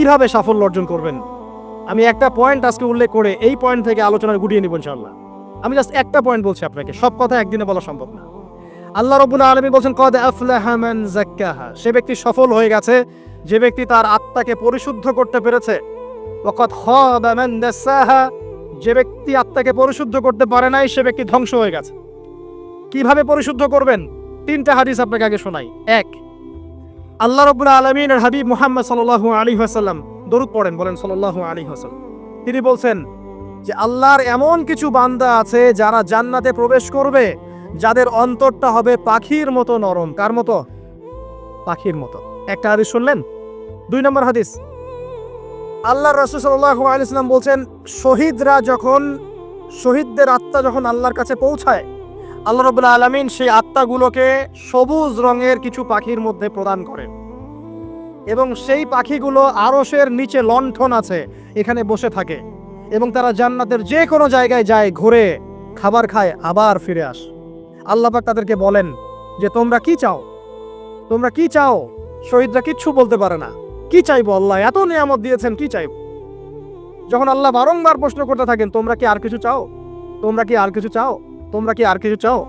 কীভাবে সাফল্য অর্জন করবেন? আমি একটা পয়েন্ট আজকে উল্লেখ করে এই পয়েন্ট থেকে আলোচনা গুটিয়ে নিব ইনশাআল্লাহ। আমি জাস্ট একটা পয়েন্ট বলছি আপনাকে, সব কথা একদিনে বলা সম্ভব না। আল্লাহ রবুল্লা আলমী বলছেন, কদ আফলাহা মান জাক্কাহা সে ব্যক্তি সফল হয়ে গেছে, যে ব্যক্তি তার আত্মাকে পরিশুদ্ধ করতে পেরেছে। ওয়াকাদ খাবা মান দাসাহা যে ব্যক্তি আত্মাকে পরিশুদ্ধ করতে পারে নাই, সে ব্যক্তি ধ্বংস হয়ে গেছে। কীভাবে পরিশুদ্ধ করবেন? তিনটা হাদিস আপনাকে আগে শোনাই। এক আল্লাহ রবুল্লা আলমিনের হাবিব মুহাম্মদ সাল্লাহ আলী হাসাল্লাম দরুদ পড়েন, বলেন সাল্লাহ আলী হাসাল্লাম তিনি বলছেন যে, আল্লাহর এমন কিছু বান্দা আছে যারা জান্নাতে প্রবেশ করবে, যাদের অন্তরটা হবে পাখির মতো নরম। কার মতো? পাখির মতো। একটা হাদিস শুনলেন? দুই নম্বর হাদিস। আল্লাহ রসুল সাল্লাহ আলিয়াল্লাম বলছেন, শহীদরা যখন, শহীদদের আত্মা যখন আল্লাহর কাছে পৌঁছায় আল্লাহ রবুল্লা আলমিন সেই আত্মাগুলোকে সবুজ রঙের কিছু পাখির মধ্যে প্রদান করেন। এবং সেই পাখিগুলো আরসের নিচে লণ্ঠন আছে, এখানে বসে থাকে। এবং তারা জান্নাতের যে কোনো জায়গায় যায়, ঘুরে, খাবার খায়, আবার ফিরে আস। আল্লাপাক তাদেরকে বলেন যে, তোমরা কি চাও? তোমরা কি চাও? শহীদরা কিচ্ছু বলতে পারে না। কি চাইব আল্লাহ? এত নিয়ামত দিয়েছেন, কি চাইব? যখন আল্লাহ বারংবার প্রশ্ন করতে থাকেন, তোমরা কি আর কিছু চাও? তোমরা কি আর কিছু চাও? তোমরা কি আর কিছু চাও?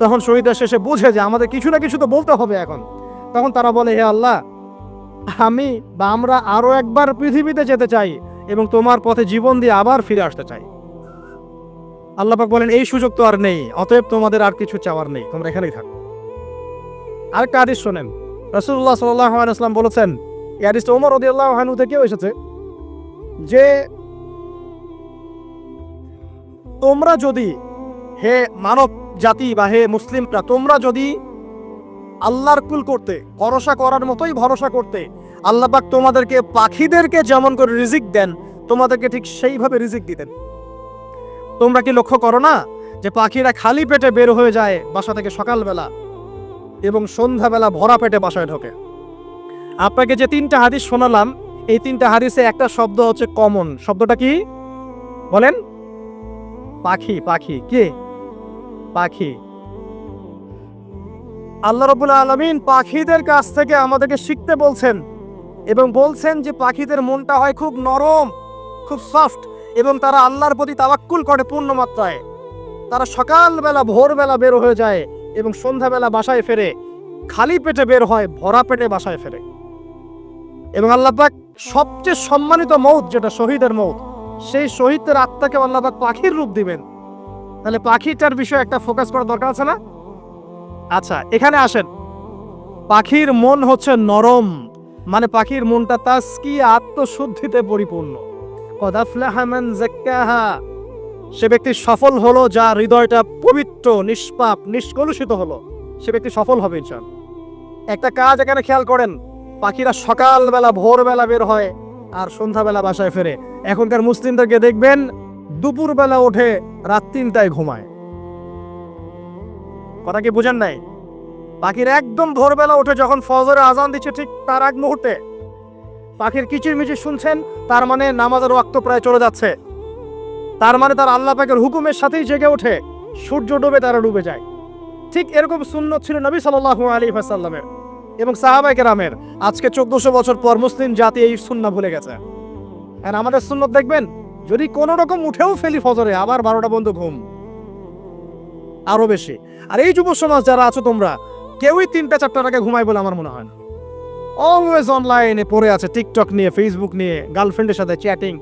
তখন শহীদরা শেষে বুঝে যে আমাদের কিছু না কিছু তো বলতে হবে এখন। তখন তারা বলে, হে আল্লাহ, আমি বা আমরা আরও একবার পৃথিবীতে যেতে চাই এবং তোমার পথে জীবন দিয়ে আবার ফিরে আসতে চাই। আল্লাপাক বলেন, এই সুযোগ তো আর নেই, অতএব তোমাদের আর কিছু চাওয়ার নেই, তোমরা এখানেই থাকো। আরেকটা আদিস শোনেন। রসুল্লাহ সাল্লাম বলেছেন, এই আদিসটা ওমর রদিয়াল্লাহ থেকেও এসেছে, যে তোমরা যদি হে মানব জাতি বা হে মুসলিমরা, তোমরা যদি আল্লাহর কুল করতে, ভরসা করার মতোই ভরসা করতে আল্লাপাক তোমাদেরকে পাখিদেরকে যেমন করে রিজিক দেন, তোমাদেরকে ঠিক সেইভাবে রিজিক দিতেন। তোমরা কি লক্ষ্য করো না যে পাখিরা খালি পেটে বের হয়ে যায় বাসা থেকে সকালবেলা এবং সন্ধ্যাবেলা ভরা পেটে বাসায় ঢোকে? আপনাকে যে তিনটা হাদিস শোনালাম, এই তিনটা হাদিসে একটা শব্দ হচ্ছে কমন শব্দটা কি? বলেন। পাখি পাখি, কে? পাখি। আল্লাহ রবুল আলমিন পাখিদের কাছ থেকে আমাদেরকে শিখতে বলছেন এবং বলছেন যে পাখিদের মনটা হয় খুব নরম, খুব সফট এবং তারা আল্লাহর প্রতি তাবাক্কুল করে পূর্ণ মাত্রায়। তারা সকালবেলা, ভোরবেলা বের হয়ে যায় এবং সন্ধ্যাবেলা বাসায় ফেরে, খালি পেটে বের হয়, ভরা পেটে বাসায় ফেরে। এবং আল্লাপাক সবচেয়ে সম্মানিত মৌত যেটা শহীদের মৌত, সেই শহীদদের আত্মাকে আল্লাপাক পাখির রূপ দিবেন। তাহলে পাখিটার বিষয়ে একটা ফোকাস করার দরকার আছে না? আচ্ছা এখানে আসেন। পাখির মন হচ্ছে নরম মানে পাখির মনটা তাস্কি আত্মশুদ্ধিতে পরিপূর্ণ। সে ব্যক্তি সফল হলো যা হৃদয়টা পবিত্র, নিষ্পাপ, নিষ্কলুষিত হলো। সে ব্যক্তি সফল হবে ইনশাল একটা কাজ এখানে খেয়াল করেন, পাখিরা সকালবেলা, ভোরবেলা বের হয়, আর সন্ধ্যাবেলা বাসায় ফেরে। এখনকার মুসলিমদেরকে দেখবেন দুপুরবেলা ওঠে রাত তিনটায় ঘুমায়। কথা কি বুঝেন নাই? পাখির একদম ভোরবেলা উঠে যখন ফজরে আজান দিচ্ছে ঠিক তার এক মুহূর্তে। পাখির কিচির মিচির শুনছেন, তার মানে নামাজের ওয়াক্ত প্রায় চলে যাচ্ছে। তার মানে তার আল্লাহ পাকের হুকুমের সাথেই জেগে ওঠে, সূর্য ডুবে তারা ডুবে যায়। ঠিক এরকম সুন্নত ছিল নবী সাল্লাহ আলী সাল্লামের এবং সাহাবাই রামের আজকে চোদ্দশো বছর পর মুসলিম জাতি এই সুন্না ভুলে গেছে। আর আমাদের সুন্নত দেখবেন? যদি কোনো রকম উঠেও ফেলি ফজরে, আবার বারোটা বন্ধু ঘুম। আরও বেশি। আর এই যুব সমাজ যারা আছো তোমরা, কেউই তিনটা চারটার আগে ঘুমায় বলে আমার মনে হয় না। অলওয়েজ অনলাইনে পড়ে আছে টিকটক নিয়ে ফেসবুক নিয়ে গার্লফ্রেন্ডের সাথে চ্যাটিং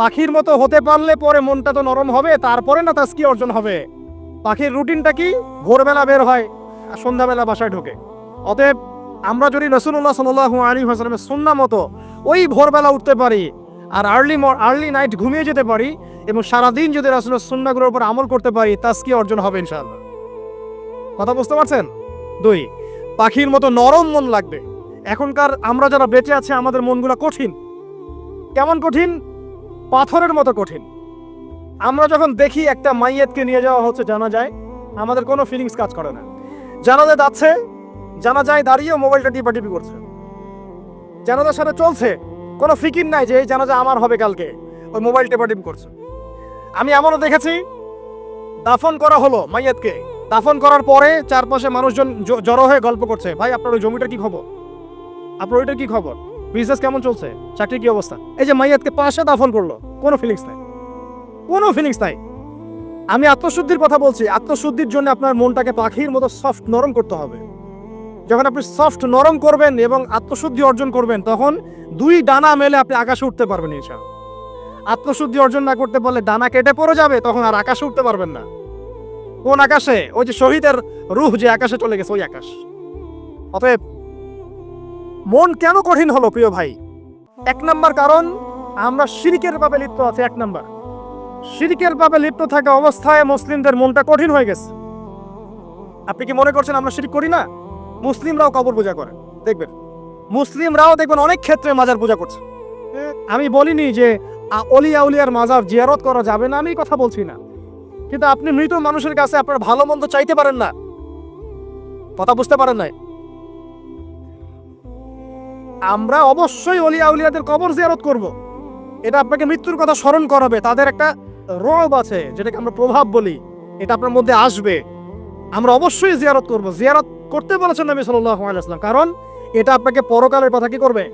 পাখির মতো হতে পারলে পরে মনটা তো নরম হবে, তারপরে না তাস্কি অর্জন হবে? পাখির রুটিনটা কি? ভোরবেলা বের হয় আর সন্ধ্যাবেলা বাসায় ঢোকে। অতএব আমরা যদি রসুল্লাহ সাল্লাহ আলী হাসলামের সুন্না মতো ওই ভোরবেলা উঠতে পারি আর আর্লি আর্লি নাইট ঘুমিয়ে যেতে পারি এবং সারাদিন যদি রাসুলের সুন্নাগুলোর উপর আমল করতে পারি তাস্কি অর্জন হবে ইনশাআল্লাহ। কথা বুঝতে পারছেন? দুই, পাখির মতো নরম মন লাগবে। এখনকার আমরা যারা বেঁচে আছে, আমাদের মনগুলো কঠিন। কেমন কঠিন? পাথরের মতো কঠিন। আমরা যখন দেখি একটা মাইয়েতকে নিয়ে যাওয়া হচ্ছে জানা যায় আমাদের কোনো ফিলিংস কাজ করে না। জানাজা যাচ্ছে জানা যায় দাঁড়িয়ে মোবাইলটা টিপাটিপি করছে। জানাজার সাথে চলছে। কোনো ফিকির নাই যে এই জানাজা আমার হবে কালকে। ওই মোবাইল টেপাটিপি করছে। আমি এমনও দেখেছি, দাফন করা হলো মাইয়াতকে। দাফন করার পরে চারপাশে মানুষজন জড়ো হয়ে গল্প করছে, ভাই, আপনার ওই জমিটার কি খবর? আপনার ওইটার কি খবর? বিজনেস কেমন চলছে? চাকরি কি অবস্থা? এই যে মাইয়াতকে পাশে দাফন করল, কোনো ফিলিংস নাই। কোনো ফিলিংস নাই। আমি আত্মশুদ্ধির কথা বলছি, আত্মশুদ্ধির জন্য আপনার মনটাকে পাখির মতো সফট নরম করতে হবে। যখন আপনি সফট নরম করবেন এবং আত্মশুদ্ধি অর্জন করবেন, তখন দুই ডানা মেলে আপনি আকাশে উঠতে পারবেন ইনশাআল্লাহ। আত্মশুদ্ধি অর্জন না করতে পারলে ডানা কেটে পড়ে যাবে, তখন আর আকাশে উঠতে পারবেন না। কোন আকাশে? ওই যে শহীদের রুহ যে আকাশে চলে গেছে, ওই আকাশ। অতএব মন কেন কঠিন হলো, প্রিয় ভাই? এক নাম্বার কারণ, আমরা শিরিকের পাবে লিপ্ত আছে, এক নাম্বার। শিরিকের পাবে লিপ্ত থাকা অবস্থায় মুসলিমদের মনটা কঠিন হয়ে গেছে। আপনি কি মনে করছেন আমরা শিরিক করি না? মুসলিমরাও কবর পূজা করে, দেখবেন। মুসলিমরাও দেখবেন অনেক ক্ষেত্রে মাজার পূজা করছে। আমি বলিনি যে অলিয়া উলিয়ার মাজার জিয়ারত করা যাবে না, আমি কথা বলছি না। কিন্তু আপনি মৃত মানুষের কাছে আপনার ভালো মন্দ চাইতে পারেন না। কথা বুঝতে পারেন নাই? আমরা অবশ্যই অলিয়া উলিয়াদের কবর জিয়ারত করব। এটা আপনাকে মৃত্যুর কথা স্মরণ করাবে। তাদের একটা রব আছে, যেটাকে আমরা প্রভাব বলি। এটা আপনার মধ্যে আসবে। আমরা অবশ্যই জিয়ারত করব। জিয়ারত করতে বলেছেন নবী সাল্লাল্লাহু আলাইহি কারণ এটা আপনাকে পরকালের কথা কি করবে?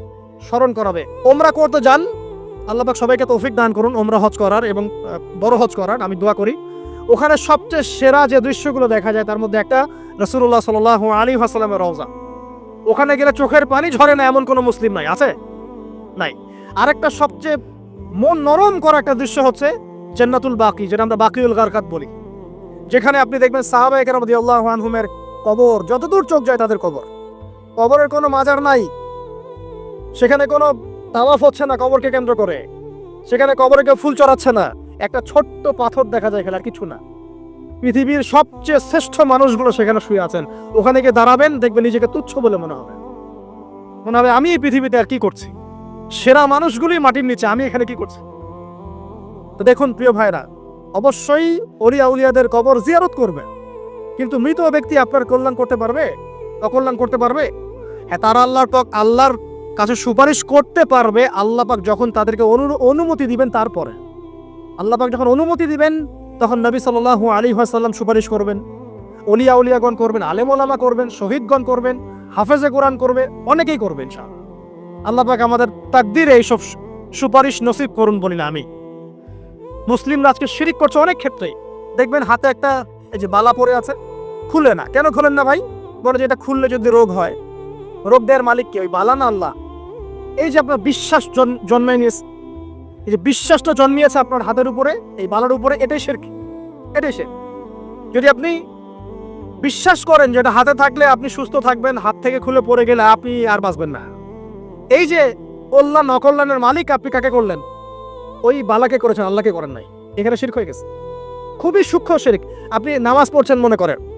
স্মরণ করাবে। ওমরা করতে যান, আল্লাহ সবাইকে তৌফিক দান করুন, ওমরা হজ করার এবং বড় হজ করার, আমি দোয়া করি। ওখানে সবচেয়ে সেরা যে দৃশ্যগুলো দেখা যায়, তার মধ্যে একটা রসুল্লাহ সাল আলী হাসালামের রওজা। ওখানে গেলে চোখের পানি ঝরে না, এমন কোনো মুসলিম নাই, আছে? নাই। আরেকটা সবচেয়ে মন নরম করা একটা দৃশ্য হচ্ছে জান্নাতুল বাকি, যেটা আমরা বাকিউল গারকাত বলি। যেখানে আপনি দেখবেন রাদিয়াল্লাহু আনহুমের কবর, যতদূর চোখ যায় তাদের কবর। কবরের কোনো মাজার নাই। সেখানে কোনো তাওয়াফ হচ্ছে না কবরকে কেন্দ্র করে। সেখানে কবরে কেউ ফুল চড়াচ্ছে না। একটা ছোট্ট পাথর দেখা যায় এখানে আর কিছু না। পৃথিবীর সবচেয়ে শ্রেষ্ঠ মানুষগুলো সেখানে শুয়ে আছেন। ওখানে গিয়ে দাঁড়াবেন, দেখবেন নিজেকে তুচ্ছ বলে মনে হবে। মনে হবে, আমি এই পৃথিবীতে আর কি করছি? সেরা মানুষগুলি মাটির নিচে, আমি এখানে কি করছি? তো দেখুন, প্রিয় ভাইরা, অবশ্যই অলিয়া উলিয়াদের কবর জিয়ারত করবে কিন্তু মৃত ব্যক্তি আপনার কল্যাণ করতে পারবে? অকল্যাণ করতে পারবে? হ্যাঁ তারা আল্লাহর পাক আল্লাহর কাছে সুপারিশ করতে পারবে। আল্লাহ পাক যখন তাদেরকে অনুমতি দিবেন তারপরে। আল্লাহ পাক যখন অনুমতি দিবেন, তখন নবী সাল্লাল্লাহু আলী সাল্লাম সুপারিশ করবেন। অলিয়া উলিয়াগণ করবেন আলেম ওলামা করবেন, শহীদগণ করবেন, হাফেজে কোরআন করবে, অনেকেই করবেন ইনশাআল্লাহ। আল্লাহ পাক আমাদের তাকদিরে এইসব সুপারিশ নসিব করুন বলি না আমি মুসলিমরা আজকে শিরিক করছে অনেক ক্ষেত্রেই। দেখবেন হাতে একটা, এই যে বালা পড়ে আছে খুলে না। কেন খুলেন না ভাই? বলে যে এটা খুললে যদি রোগ হয়। রোগ দেওয়ার মালিক কে? ওই বালা না আল্লাহ? এই যে আপনার বিশ্বাস জন- জন্মায় নিয়েছে, এই যে বিশ্বাসটা জন্মিয়েছে আপনার হাতের উপরে, এই বালার উপরে, এটাই শেরক। এটাই শেরক। যদি আপনি বিশ্বাস করেন যেটা হাতে থাকলে আপনি সুস্থ থাকবেন, হাত থেকে খুলে পড়ে গেলে আপনি আর বাঁচবেন না। এই যে কল্যাণ অকল্যাণের মালিক আপনি কাকে করলেন? ওই বালাকে করেছেন, আল্লাহকে করেন নাই। এখানে শিরক হয়ে গেছে। খুবই সূক্ষ্ম শিরক। আপনি নামাজ পড়ছেন মনে করেন।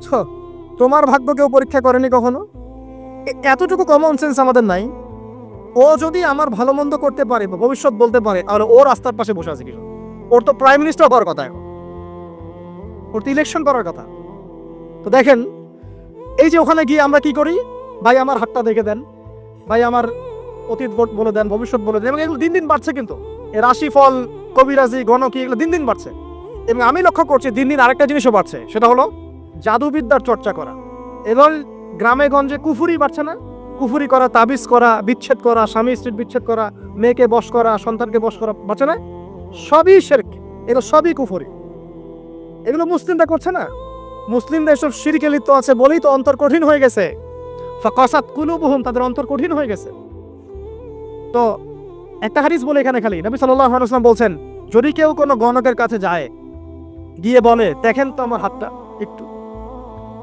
ছ, তোমার ভাগ্য কেউ পরীক্ষা করেনি কখনো? এতটুকু কমন সেন্স আমাদের নাই। ও যদি আমার ভালো মন্দ করতে পারে বা ভবিষ্যৎ বলতে পারে তাহলে ও রাস্তার পাশে বসে আছে কিছু ওর তো প্রাইম মিনিস্টার হওয়ার কথা এখন। ওর তো ইলেকশন করার কথা। তো দেখেন এই যে ওখানে গিয়ে আমরা কি করি? ভাই আমার হাতটা দেখে দেন। ভাই আমার অতীত বলে দেন ভবিষ্যৎ বলে দেন এবং এগুলো দিন দিন বাড়ছে কিন্তু। এই রাশিফল কবিরাজি গণকি এগুলো দিন দিন বাড়ছে। এবং আমি লক্ষ্য করছি দিন দিন আরেকটা জিনিসও বাড়ছে সেটা হলো জাদুবিদ্যার চর্চা করা। এবং গ্রামে গঞ্জে কুফুরি বাড়ছে না? কুফুরি করা, তাবিজ করা, বিচ্ছেদ করা, স্বামী স্ত্রীর বিচ্ছেদ করা, মেয়েকে বশ করা, সন্তানকে বশ করা বাড়ছে না? সবই শেরক। এগুলো সবই কুফুরি। এগুলো মুসলিমরা করছে না? মুসলিমরা এসব শিরকে লিপ্ত আছে বলেই তো অন্তর কঠিন হয়ে গেছে। ফাকাসাত কুলুবুহুম, তাদের অন্তর কঠিন হয়ে গেছে। তো একটা হাদিস বলে এখানে খালি। নবী আলাইহি বলছেন, যদি কেউ কোনো গণকের কাছে যায়, গিয়ে বলে, দেখেন তো আমার হাতটা, একটু।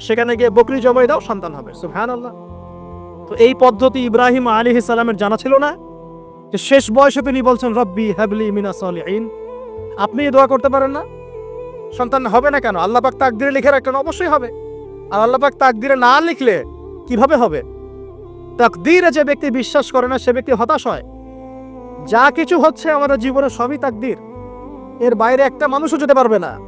সেখানে গিয়ে বকরি জমাই দাও, সন্তান হবে। সুবহান আল্লাহ তো এই পদ্ধতি ইব্রাহিম আলী সালামের জানা ছিল না? যে শেষ বয়সে তিনি বলছেন, রব্বি হ্যাবলি মিনা সলিহিন। আপনি দোয়া করতে পারেন না? সন্তান হবে না কেন? আল্লাহ পাক তাকদিরে লিখে রাখলেন, অবশ্যই হবে। আর আল্লাহ পাক তাকদিরে না লিখলে কীভাবে হবে? তাকদিরে যে ব্যক্তি বিশ্বাস করে না, সে ব্যক্তি হতাশ হয়। যা কিছু হচ্ছে আমাদের জীবনে সবই তাকদির। এর বাইরে একটা মানুষও যেতে পারবে না।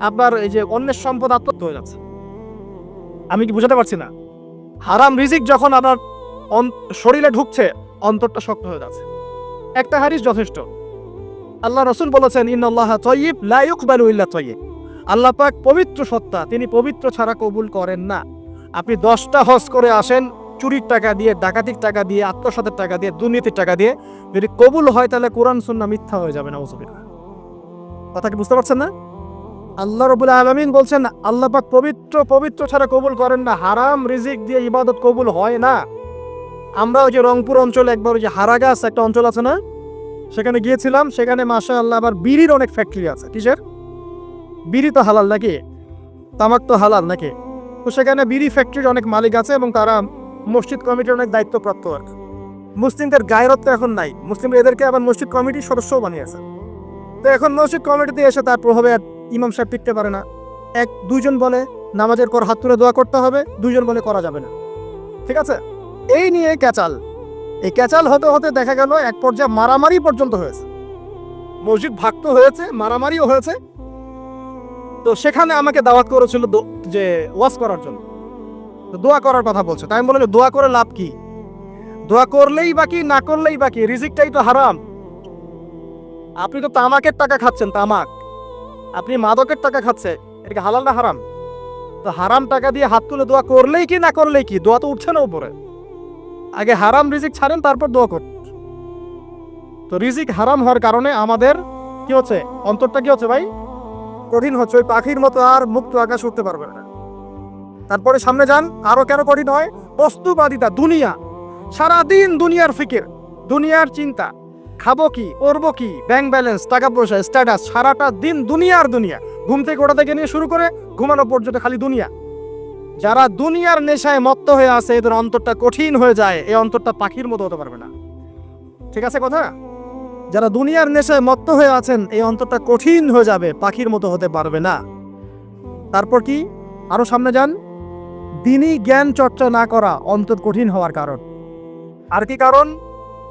আপনার এই যে অন্যের সম্পদ আত্মহত্যা হয়ে যাচ্ছে। আমি কি বুঝাতে পারছি না? হারাম রিজিক যখন আপনার শরীরে ঢুকছে অন্তরটা শক্ত হয়ে যাচ্ছে। একটা হারিস যথেষ্ট। আল্লাহ রসুল বলেছেন ইন্নাল্লাহ তয়িব লা ইউকবালু ইল্লা তয়িব আল্লাহ পাক পবিত্র সত্তা তিনি পবিত্র ছাড়া কবুল করেন না। আপনি দশটা হজ করে আসেন চুরির টাকা দিয়ে ডাকাতির টাকা দিয়ে আত্মসাতের টাকা দিয়ে দুর্নীতির টাকা দিয়ে যদি কবুল হয় তাহলে কোরআন সুন্না মিথ্যা হয়ে যাবে না কথা কি বুঝতে পারছেন না? আল্লাহ রবুল আলমিন বলছেন, আল্লাহ পবিত্র পবিত্র ছাড়া কবুল করেন না, হারাম রিজিক দিয়ে ইবাদত কবুল হয় না। আমরা ওই যে রংপুর অঞ্চলে একবার ওই যে হারাগাছ একটা অঞ্চল আছে না, সেখানে গিয়েছিলাম, সেখানে মাসা আল্লাহ আবার বিড়ির অনেক ফ্যাক্টরি আছে। কিসের? বিড়ি তো হালাল নাকি? তামাক তো হালাল নাকি? তো সেখানে বিড়ি ফ্যাক্টরির অনেক মালিক আছে এবং তারা মসজিদ কমিটির অনেক দায়িত্বপ্রাপ্ত আর। মুসলিমদের গায়রত্ব এখন নাই। মুসলিম এদেরকে আবার মসজিদ কমিটির সদস্যও বানিয়েছে। তো এখন মসজিদ কমিটিতে এসে তার প্রভাবে ইমাম সাহেব টিকতে পারে না। এক, দুইজন বলে নামাজের পর হাত তুলে দোয়া করতে হবে, দুইজন বলে করা যাবে না। ঠিক আছে? এই নিয়ে ক্যাচাল। এই ক্যাচাল হতে হতে দেখা গেল এক পর্যায়ে মারামারি পর্যন্ত হয়েছে। মসজিদ ভাগ তো হয়েছে, মারামারিও হয়েছে। তো সেখানে আমাকে দাওয়াত করেছিল যে ওয়াশ করার জন্য। তো দোয়া করার কথা বলছে। তাই আমি বললাম, দোয়া করে লাভ কি? দোয়া করলেই বাকি না করলেই বাকি রিজিকটাই তো হারাম। আপনি তো তামাকের টাকা খাচ্ছেন, তামাক। আপনি মাদকের টাকা খাচ্ছে, এটা কি হালাল না হারাম? তো হারাম টাকা দিয়ে হাত তুলে দোয়া করলেই কি, না করলেই কি? দোয়া তো উঠছে না উপরে। আগে হারাম রিজিক ছাড়েন, তারপর দোয়া করুন। তো রিজিক হারাম হওয়ার কারণে আমাদের কি হচ্ছে? অন্তরটা কি হচ্ছে ভাই? কঠিন হচ্ছে। ওই পাখির মতো আর মুক্ত আকাশ উঠতে পারবে না। তারপরে সামনে যান, আরও কেন কঠিন হয়? বস্তুবাদিতা, দুনিয়া। সারাদিন দুনিয়ার ফিকির, দুনিয়ার চিন্তা। খাব কি করব কি? ব্যাংক ব্যালেন্স টাকা পয়সা স্ট্যাটাস সারাটা দিন দুনিয়ার দুনিয়া। ঘুম থেকে ওটা থেকে নিয়ে শুরু করে ঘুমানো পর্যন্ত খালি দুনিয়া। যারা দুনিয়ার নেশায় মত্ত হয়ে আছে, এদের অন্তরটা কঠিন হয়ে যায়। এই অন্তরটা পাখির মতো হতে পারবে না। ঠিক আছে কথা? যারা দুনিয়ার নেশায় মত্ত হয়ে আছেন, এই অন্তরটা কঠিন হয়ে যাবে, পাখির মতো হতে পারবে না। তারপর কি? আরও সামনে যান। দিনই জ্ঞান চর্চা না করা অন্তর কঠিন হওয়ার কারণ। আর কি কারণ?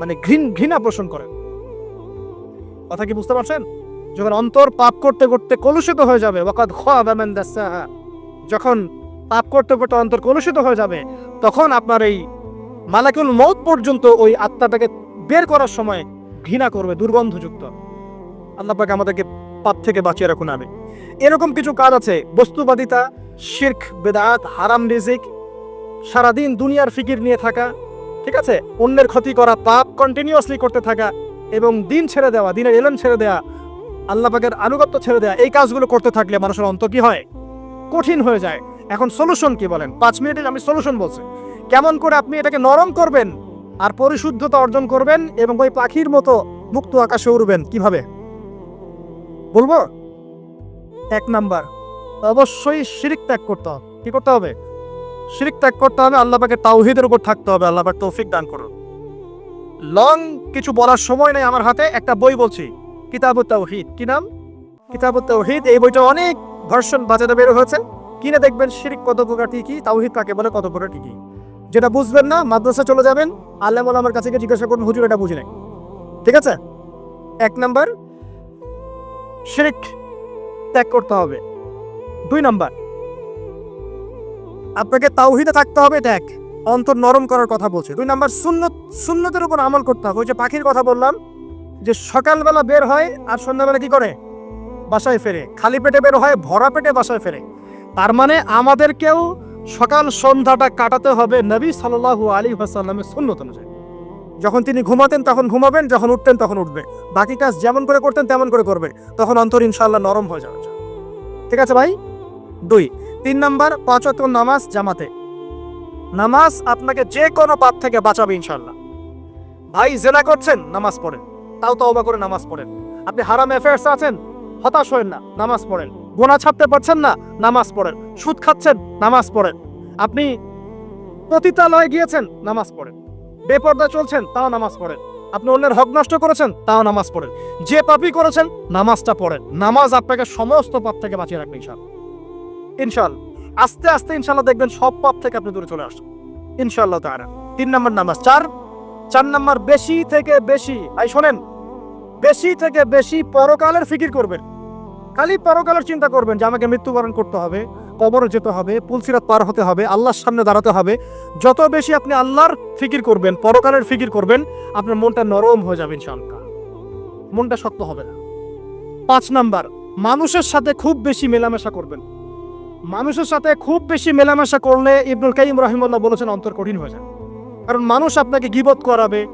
মানে ঘৃণ, ঘৃণা পোষণ করে। কথা কি বুঝতে পারছেন? যখন অন্তর পাপ করতে করতে কলুষিত হয়ে যাবে, ওয়াকাদ যখন পাপ করতে করতে অন্তর কলুষিত হয়ে যাবে, তখন আপনার এই মালাকুল মৌত পর্যন্ত ওই আত্মাটাকে বের করার সময় ঘৃণা করবে, দুর্গন্ধযুক্ত। আল্লাহ পাক আমাদেরকে পাপ থেকে বাঁচিয়ে রাখুন আমি এরকম কিছু কাজ আছে, বস্তুবাদিতা, শির্ক, বেদাত, হারাম রিজিক, সারাদিন দুনিয়ার ফিকির নিয়ে থাকা ঠিক আছে? অন্যের ক্ষতি করা পাপ কন্টিনিউয়াসলি করতে থাকা এবং দিন ছেড়ে দেওয়া, দিনের এলেন ছেড়ে দেওয়া আল্লাহ পাকের আনুগত্য ছেড়ে দেওয়া এই কাজগুলো করতে থাকলে মানুষের অন্ত কি হয়? কঠিন হয়ে যায়। এখন সলিউশন কি বলেন? পাঁচ মিনিটে আমি সলিউশন বলছি। কেমন করে আপনি এটাকে নরম করবেন আর পরিশুদ্ধতা অর্জন করবেন এবং ওই পাখির মতো মুক্ত আকাশে উড়বেন কীভাবে? বলব? এক নাম্বার, অবশ্যই শিরিক ত্যাগ করতে হবে। কি করতে হবে? শিরিক ত্যাগ করতে হবে, আল্লাহ পাকে তাওহিদের উপর থাকতে হবে, আল্লাহ পাক তৌফিক দান করুন। লং কিছু বলার সময় নেই আমার হাতে, একটা বই বলছি, কিতাবুত তাওহিদ। কি নাম? কিতাবুত তাওহিদ, এই বইটা অনেক ভার্সন বাজারে বের হয়েছে। কিনে দেখবেন শিরিক কত প্রকার কি কি, তাওহিদ কাকে বলে কত প্রকার কি কি। যেটা বুঝবেন না মাদ্রাসা চলে যাবেন আল্লাহ আমার কাছে গিয়ে জিজ্ঞাসা করুন, হুজুর, এটা বুঝি নাই। ঠিক আছে? এক নাম্বার, শিরিক ত্যাগ করতে হবে। দুই নাম্বার আপনাকে তাওহিদে থাকতে হবে এক অন্তর নরম করার কথা বলছে। দুই নাম্বার, সুন্নত, সুন্নতের উপর আমল করতে হবে। ওই যে পাখির কথা বললাম, যে সকালবেলা বের হয় আর সন্ধ্যাবেলা কি করে? বাসায় ফেরে। খালি পেটে বের হয়, ভরা পেটে বাসায় ফেরে। তার মানে আমাদেরকেও সকাল সন্ধ্যাটা কাটাতে হবে নবী সাল্লাল্লাহু আলী হাসাল্লামের সুন্নত অনুযায়ী। যখন তিনি ঘুমাতেন, তখন ঘুমাবেন, যখন উঠতেন, তখন উঠবে। বাকি কাজ যেমন করে করতেন, তেমন করে করবে। তখন অন্তর ইনশাল্লাহ নরম হয়ে যাবে। ঠিক আছে ভাই? দুই তিন নাম্বার পাঁচ ওয়াক্ত নামাজ জামাতে। নামাজ আপনাকে যে কোনো পাপ থেকে বাঁচাবে ইনশাল্লাহ ভাই, জেনা করছেন, নামাজ পড়েন। তাও তওবা করে নামাজ পড়েন। আপনি হারাম অ্যাফেয়ার্স আছেন, হতাশ হয়েন না, নামাজ পড়েন। গোনা ছাপতে পারছেন না, নামাজ পড়েন। সুদ খাচ্ছেন, নামাজ পড়েন। আপনি পতিতালয়ে গিয়েছেন, নামাজ পড়েন। বেপর্দা চলছেন, তাও নামাজ পড়েন। আপনি অন্যের হক নষ্ট করেছেন, তাও নামাজ পড়েন। যে পাপই করেছেন, নামাজটা পড়েন। নামাজ আপনাকে সমস্ত পাপ থেকে বাঁচিয়ে রাখবে ইনশাল ইনশাল আস্তে আস্তে ইনশাল্লাহ দেখবেন সব পাপ থেকে আপনি দূরে চলে আসবেন ইনশাল্লাহ তারা তিন নম্বর নামাজ। চার চার নম্বর বেশি থেকে বেশি আই শোনেন, বেশি থেকে বেশি পরকালের ফিকির করবেন। খালি পরকালের চিন্তা করবেন যে আমাকে মৃত্যুবরণ করতে হবে, কবরে যেতে হবে, পুলসিরাত পার হতে হবে, আল্লাহর সামনে দাঁড়াতে হবে। যত বেশি আপনি আল্লাহর ফিকির করবেন, পরকালের ফিকির করবেন, আপনার মনটা নরম হয়ে যাবে ইনশাআল্লাহ মনটা শক্ত হবে না। পাঁচ নাম্বার, মানুষের সাথে খুব বেশি মেলামেশা করবেন। মানুষের সাথে খুব বেশি মেলামেশা করলে ইবনুল কাইম রহিমুল্লাহ বলেছেন অন্তর কঠিন হয়ে যায় কারণ মানুষ আপনাকে গিবত করাবে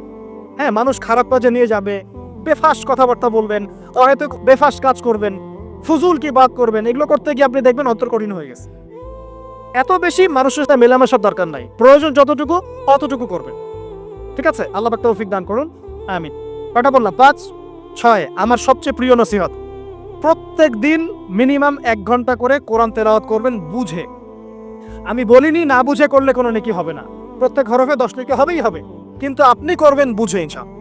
হ্যাঁ মানুষ খারাপ কাজে নিয়ে যাবে, বেফাস কথাবার্তা বলবেন, হয়তো বেফাস কাজ করবেন, ফুজুল কি বাদ করবেন, এগুলো করতে গিয়ে আপনি দেখবেন অন্তর কঠিন হয়ে গেছে। এত বেশি মানুষের সাথে মেলামেশার দরকার নাই। প্রয়োজন যতটুকু, অতটুকু করবেন। ঠিক আছে? আল্লাহ তৌফিক দান করুন। আমিন। কটা বললাম। পাঁচ, ছয়, আমার সবচেয়ে প্রিয় নসিহত। প্রত্যেক দিন মিনিমাম এক ঘণ্টা করে কোরআন তেলাওয়াত করবেন বুঝে। আমি বলিনি না বুঝে করলে কোনো নেকি হবে না। প্রত্যেক হরফে দশ নেকি হবেই হবে। কিন্তু আপনি করবেন বুঝে ইনশাআল্লাহ।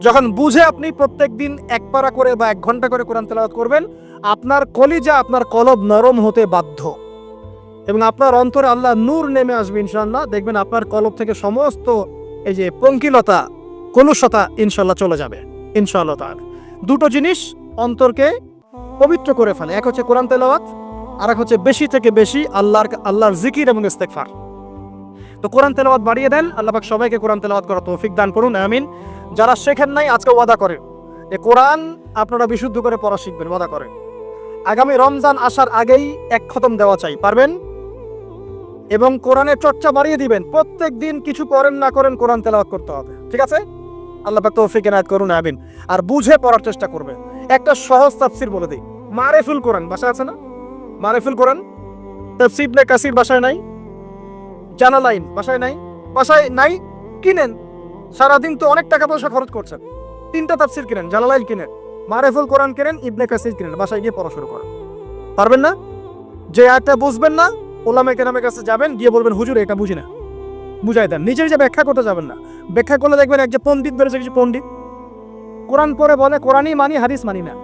যখন বুঝে আপনি প্রত্যেক দিন এক পারা করে বা এক ঘণ্টা করে কোরআন তেলাওয়াত করবেন, আপনার কলিজা, আপনার কলব নরম হতে বাধ্য। এবং আপনার অন্তরে আল্লাহ নূর নেমে আসবে ইনশাআল্লাহ। দেখবেন আপনার কলব থেকে সমস্ত এই যে পঙ্কিলতা, কলুষতা ইনশাল্লাহ চলে যাবে। ইনশাআল্লাহ তার দুটো জিনিস অন্তরকে পবিত্র করে ফেলে। এক হচ্ছে কোরআন তেলাওয়াত আর এক হচ্ছে বেশি থেকে বেশি আল্লাহর আল্লাহর জিকির এবং ইস্তেকফার তো কোরআন তেলাওয়াত বাড়িয়ে দেন আল্লাহফাক সবাইকে কোরআন তেলাওয়াত করা তৌফিক দান করুন, আমিন। যারা শেখেন নাই, আজকে ওয়াদা করে এ কোরআন আপনারা বিশুদ্ধ করে পড়া শিখবেন, ওয়াদা করে আগামী রমজান আসার আগেই এক খতম দেওয়া চাই, পারবেন? এবং কোরআনের চর্চা বাড়িয়ে দিবেন, প্রত্যেক দিন কিছু করেন না করেন কোরআন তেলাওয়াত করতে হবে। ঠিক আছে? আল্লাহ তৌফিক এনায়ত করুন, আমিন। আর বুঝে পড়ার চেষ্টা করবে একটা সহজ তাফসির বলে দিই। মারেফুল কোরআন, বাসায় আছে না? মারেফুল কোরআন? তাফসির কাসির বাসায় নাই? জানালাইন বাসায় নাই? বাসায় নাই? কিনেন। সারাদিন তো অনেক টাকা পয়সা খরচ করছেন। তিনটা তাফসির কিনেন জালালাইল কিনেন। মারেফুল কোরআন কিনেন, ইবনে কাসির কিনেন, বাসায় গিয়ে পড়া শুরু করেন। পারবেন না? যে আয়াতটা বুঝবেন না ওলামে কেরামের কাছে যাবেন, গিয়ে বলবেন, হুজুর, এটা বুঝি না। বুঝাই দেন। নিজের যে ব্যাখ্যা করতে যাবেন না। ব্যাখ্যা করলে দেখবেন এক যে পণ্ডিত বেড়েছে, কিছু পণ্ডিত। কোরআন পরে বলে, কোরআনই মানি, হাদিস মানি না।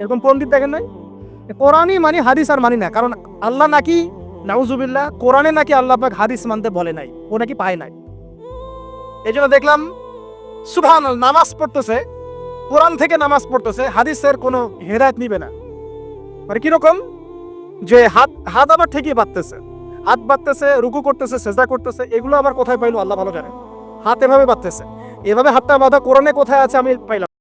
এরকম পণ্ডিত দেখেন নাই? কোরআনই মানি, হাদিস আর মানি না। কারণ আল্লাহ নাকি, নাউজুবিল্লাহ, কোরআনে নাকি আল্লাহ পাক হাদিস মানতে বলে নাই, ও নাকি পায় নাই। এই জন্য দেখলাম সুভান নামাজ পড়তেছে, কোরআন থেকে নামাজ পড়তেছে, হাদিসের কোনো হেদায়ত নিবে না। মানে কীরকম যে হাত হাত আবার ঠিকই বাঁধতেছে। হাত বাঁধতেছে, রুকু করতেছে, সেজদা করতেছে, এগুলো আবার কোথায় পাইলো? আল্লাহ ভালো জানে। হাত এভাবে বাঁধতেছে। এভাবে হাতটা বাঁধা কোরআনে কোথায় আছে আমি পাইলাম